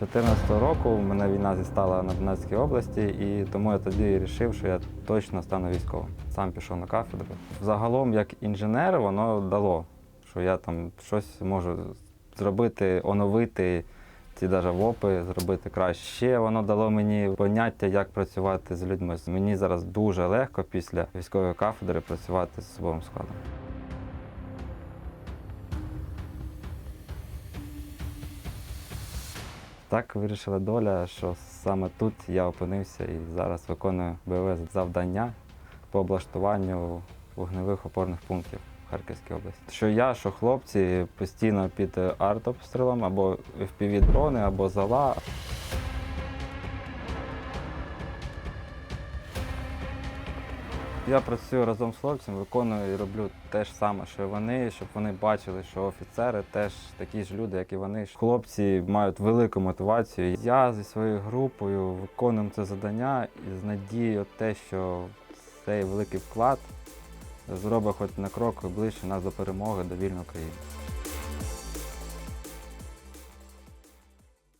2014 року мене війна зістала на Донецькій області, і тому я тоді вирішив, що я точно стану військовим. Сам пішов на кафедру. Загалом, як інженер, воно дало, що я там щось можу зробити, оновити ці даже ВОПи, зробити краще. Ще воно дало мені поняття, як працювати з людьми. Мені зараз дуже легко після військової кафедри працювати з особовим складом. Так вирішила доля, що саме тут я опинився і зараз виконую бойове завдання по облаштуванню вогневих опорних пунктів в Харківській області. Що я, що хлопці постійно під артобстрілом або FPV-дрони, або зала. Я працюю разом з хлопцями, виконую і роблю те ж саме, що і вони, щоб вони бачили, що офіцери теж такі ж люди, як і вони. Хлопці мають велику мотивацію. Я зі своєю групою виконуємо це завдання і з надією те, що цей великий вклад зробить хоч на крок ближче нас до перемоги, до вільної країни.